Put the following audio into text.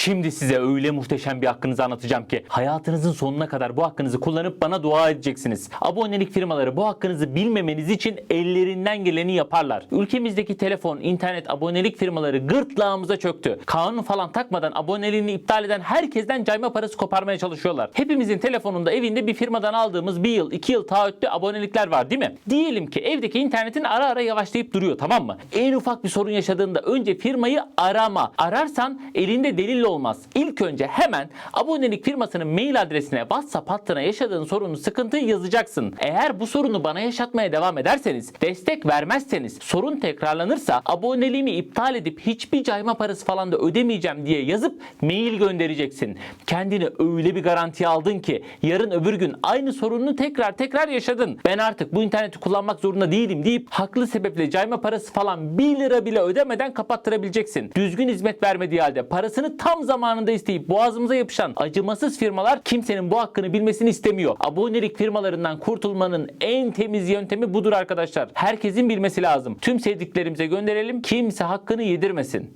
Şimdi size öyle muhteşem bir hakkınızı anlatacağım ki hayatınızın sonuna kadar bu hakkınızı kullanıp bana dua edeceksiniz. Abonelik firmaları bu hakkınızı bilmemeniz için ellerinden geleni yaparlar. Ülkemizdeki telefon, internet, abonelik firmaları gırtlağımıza çöktü. Kanun falan takmadan aboneliğini iptal eden herkesten cayma parası koparmaya çalışıyorlar. Hepimizin telefonunda evinde bir firmadan aldığımız bir yıl, iki yıl taahhütlü abonelikler var değil mi? Diyelim ki evdeki internetin ara ara yavaşlayıp duruyor tamam mı? En ufak bir sorun yaşadığında önce firmayı arama. Ararsan elinde delil olmaz. İlk önce hemen abonelik firmasının mail adresine WhatsApp hattına yaşadığın sorunu, sıkıntıyı yazacaksın. Eğer bu sorunu bana yaşatmaya devam ederseniz, destek vermezseniz, sorun tekrarlanırsa aboneliğimi iptal edip hiçbir cayma parası falan da ödemeyeceğim diye yazıp mail göndereceksin. Kendini öyle bir garantiye aldın ki yarın öbür gün aynı sorununu tekrar tekrar yaşadın. Ben artık bu interneti kullanmak zorunda değilim deyip haklı sebeple cayma parası falan 1 lira bile ödemeden kapattırabileceksin. Düzgün hizmet vermediği halde parasını tam zamanında isteyip boğazımıza yapışan acımasız firmalar kimsenin bu hakkını bilmesini istemiyor. Abonelik firmalarından kurtulmanın en temiz yöntemi budur arkadaşlar. Herkesin bilmesi lazım. Tüm sevdiklerimize gönderelim. Kimse hakkını yedirmesin.